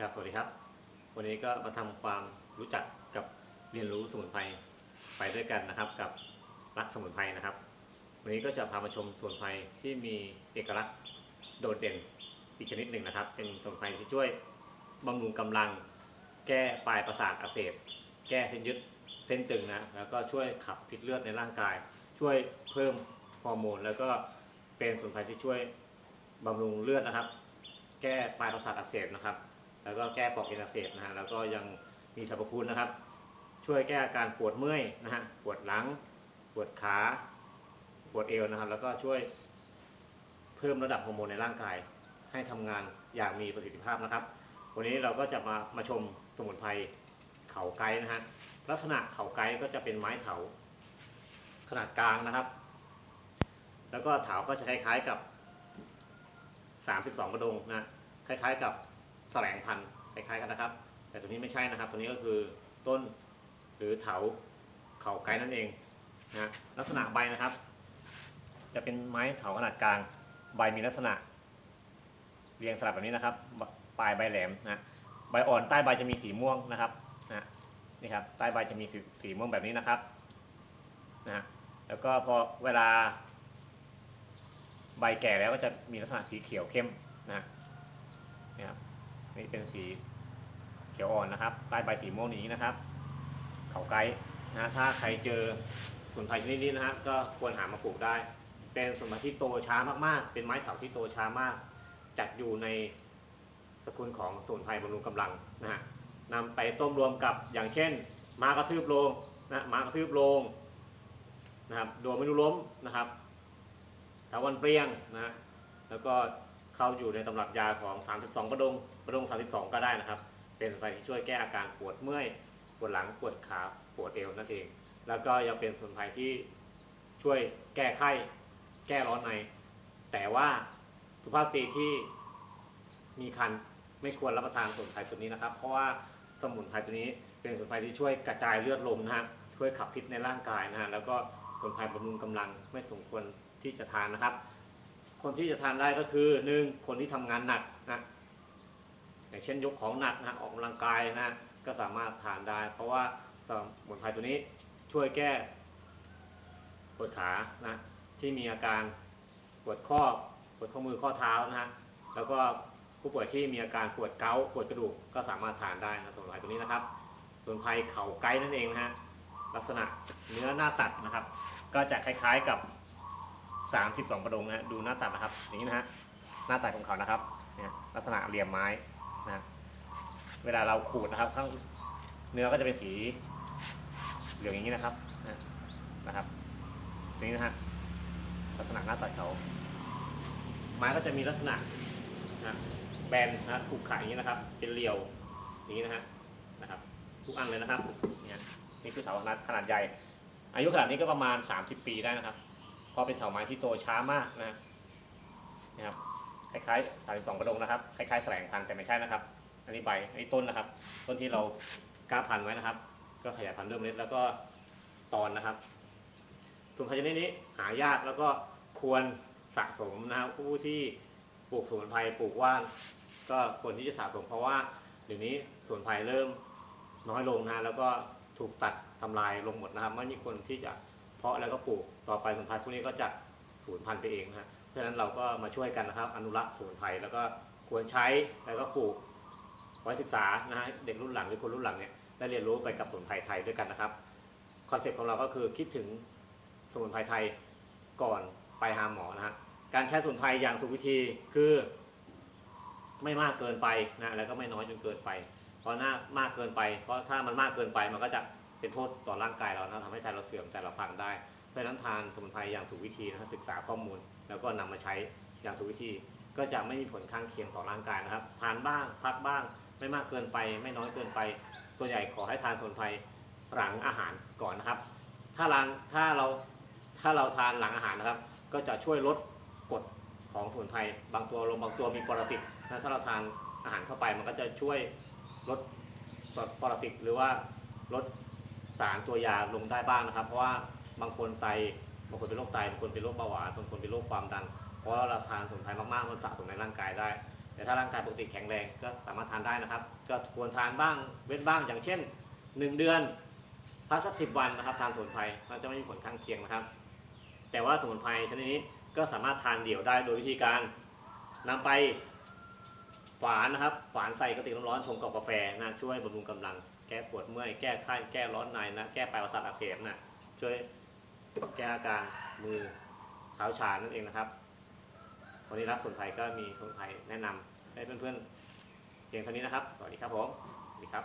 ครับสวัสดีครับ วันนี้ก็มาทำความรู้จักกับเรียนรู้สมุนไพรไปด้วยกันนะครับ กับรักสมุนไพรนะครับ วันนี้ก็จะพามาชมสมุนไพรที่มีเอกลักษณ์โดดเด่นอีกชนิดหนึ่งนะครับ เป็นสมุนไพรที่ช่วยบำรุงกำลัง แก้ปลายประสาทอักเสบแก้เส้นยึดเส้นตึงนะแล้วก็ช่วยขับพิษเลือดในร่างกาย ช่วยเพิ่มฮอร์โมน แล้วก็เป็นสมุนไพรที่ช่วยบำรุงเลือดนะครับ แก้ปลายประสาทอักเสบนะครับ แล้วก็แก้ปอกเอ็นอักเสบนะฮะแล้วก็ยังมีสรรพคุณนะครับ ช่วยแก้อาการปวดเมื่อยนะฮะปวดหลัง ปวดขา ปวดเอวนะครับ แล้วก็ช่วยเพิ่มระดับฮอร์โมนในร่างกาย ให้ทำงานอย่างมีประสิทธิภาพนะครับ วันนี้เราก็จะมามาชมสมุนไพรเขาไกด์นะฮะลักษณะเขาไกด์ก็จะเป็นไม้เถาขนาดกลางนะครับ แล้วก็เถาก็จะคล้ายๆกับ 32 กระดงนะคล้ายๆกับ แสลงพันธุ์คล้ายๆกันนะครับ แต่ตัวนี้ไม่ใช่นะครับ ตัวนี้ก็คือต้นหรือเถาเขาไกด์นั่นเองนะลักษณะใบนะครับ จะเป็นไม้เถาขนาดกลางใบมีลักษณะ เรียงสลับแบบนี้นะครับ ปลายใบแหลมนะใบอ่อนใต้ใบจะมีสีม่วงนะครับนะนี่ครับใต้ใบจะมีสีสีม่วงแบบนี้นะครับนะแล้วก็พอเวลา ใบแก่แล้วก็จะมีลักษณะสีเขียวเข้มนะนี่ครับ นี่เป็นสีเขียวอ่อนนะครับ ใต้ใบสีม่วงนี้นะครับ เขาไกด์นะถ้าใครเจอสมุนไพรชนิดนี้นะฮะก็ควรหามาปลูกได้ เป็นสมุนไพรที่โตช้ามากๆ เป็นไม้เถาที่โตช้ามาก จัดอยู่ในสกุลของสมุนไพรบำรุงกำลังนะฮะนำไปต้มรวมกับอย่างเช่น มากระทืบโลงนะมากระทืบโลงนะครับดวงไม่รู้ล้มนะครับถาวันเปรียงนะแล้วก็ เข้าอยู่ในตำรับยาของ 32 ประดง ประดง 32 ก็ได้นะครับ เป็นไพรที่ช่วยแก้อาการปวดเมื่อย ปวดหลัง ปวดขา ปวดเอวนั่นเอง แล้วก็ยังเป็นสมุนไพรที่ช่วยแก้ไข้ แก้ร้อนใน แต่ว่าสุภาพสตรีที่มีคันไม่ควรรับประทานสมุนไพรตัวนี้นะครับ เพราะว่าสมุนไพรตัวนี้เป็นสมุนไพรที่ช่วยกระจายเลือดลมนะฮะ ช่วยขับพิษในร่างกายนะฮะ แล้วก็สมุนไพรบำรุงกำลังไม่สมควรที่จะทานนะครับ คนที่จะทานได้ก็คือหนึ่งคนที่ทำงานหนักนะอย่างเช่นยกของหนักนะออกกำลังกายนะก็สามารถทานได้ เพราะว่าสมุนไพรตัวนี้ช่วยแก้ปวดขานะที่มีอาการปวดข้อปวดข้อมือข้อเท้านะฮะแล้วก็ผู้ป่วยที่มีอาการปวดเกาปวดกระดูกก็สามารถทานได้นะสมุนไพรตัวนี้นะครับสมุนไพรเข่าไกด์นั่นเองนะฮะลักษณะเนื้อหน้าตัดนะครับ ก็จะคล้ายๆกับ 32ประดงนะฮะดูหน้าตัดนะครับ อย่างนี้นะฮะหน้าตัดของเขานะครับเนี่ยลักษณะเหลี่ยมไม้นะเวลาเราขูดนะครับข้างเนื้อก็จะเป็นสีเหลืองอย่างนี้นะครับนะนะครับนี้นะฮะลักษณะหน้าตัดเขาไม้ก็จะมีลักษณะนะแบนนะขูดขาอย่างนี้นะครับ เป็นเรียวอย่างนี้นะฮะนะครับ ทุกอันเลยนะครับเนี่ยนี่คือเสาขนาดขนาดใหญ่ อายุขนาดนี้ก็ประมาณ 30 ปีได้นะครับ ราะเป็นเสาไม้ที่โตช้ามากนะนะครับคล้ายๆ32ประดงนะครับคล้ายๆแสลงพันธุ์แต่ไม่ใช่นะครับ อันนี้ใบอันนี้ต้นนะครับ ต้นที่เรากล้าพันไว้นะครับ ก็ขยายพันธุ์เริ่มเล็กแล้วก็ตอนนะครับส่วนพันธุ์ชนิดนี้หายากแล้วก็ควรสะสมนะครับผู้ที่ปลูกสมุนไพรปลูกว่านก็ควรที่จะสะสมเพราะว่าเดี๋ยวนี้สมุนไพรเริ่มน้อยลงนะแล้วก็ถูกตัดทำลายลงหมดนะครับไม่มีคนที่จะ เพาะแล้วก็ปลูกต่อไปสมุนไพรพวกนี้ก็จะสูญพันธุ์ไปเองนะฮะเพราะฉะนั้นเราก็มาช่วยกันนะครับ อนุรักษ์สมุนไพรแล้วก็ควรใช้แล้วก็ปลูกไว้ศึกษานะฮะเด็กรุ่นหลังหรือคนรุ่นหลังเนี่ยได้เรียนรู้ไปกับสมุนไพรไทยด้วยกันนะครับคอนเซ็ปต์ของเราก็คือคิดถึงสมุนไพรไทยก่อนไปหาหมอนะฮะการใช้สมุนไพรอย่างถูกวิธีคือ ไม่มากเกินไปนะแล้วก็ไม่น้อยจนเกินไป เพราะหน้ามากเกินไป เพราะถ้ามันมากเกินไปมันก็จะ เป็นโทษต่อร่างกายเรานะทำให้ใจเราเสื่อมใจเราพังได้ เพราะฉะนั้นทานสมุนไพรอย่างถูกวิธีนะครับศึกษาข้อมูล แล้วก็นำมาใช้อย่างถูกวิธี ก็จะไม่มีผลข้างเคียงต่อร่างกายนะครับ ทานบ้างพักบ้าง ไม่มากเกินไป ไม่น้อยเกินไป ส่วนใหญ่ขอให้ทานสมุนไพรหลังอาหารก่อนนะครับ ถ้าหลังถ้าเราถ้าเราทานหลังอาหารนะครับ ก็จะช่วยลดกรดของสมุนไพรบางตัวลงบางตัวมีปรสิตนะถ้าเราทานอาหารเข้าไปมันก็จะช่วยลดปรสิตหรือว่าลด สารตัวยาลงได้บ้างนะครับ เพราะว่าบางคนไตบางคนเป็นโรคไตบางคนเป็นโรคเบาหวานบางคนเป็นโรคความดัน เพราะว่าเราทานสมุนไพรมากๆมันสะสมในร่างกายได้ แต่ถ้าร่างกายปกติแข็งแรงก็สามารถทานได้นะครับ ก็ควรทานบ้างเว้นบ้างอย่างเช่น 1 เดือนพักสักสิบวันนะครับทานสมุนไพรมันจะไม่มีผลข้างเคียงนะครับ แต่ว่าสมุนไพรชนิดนี้ก็สามารถทานเดี่ยวได้โดยวิธีการนำไปฝานนะครับฝานใส่กระติกน้ำร้อนชงกับกาแฟนะช่วยบำรุงกำลัง แก้ปวดเมื่อย แก้ไข้แก้ร้อนในนะ แก้ปลายประสาทอักเสบนะช่วยแก้อาการมือเท้าชานั่นเองนะครับ วันนี้รักสุนไทยก็มีสุนไทยแนะนำให้เพื่อนๆเพียงเท่านี้นะครับ สวัสดีครับผม สวัสดีครับ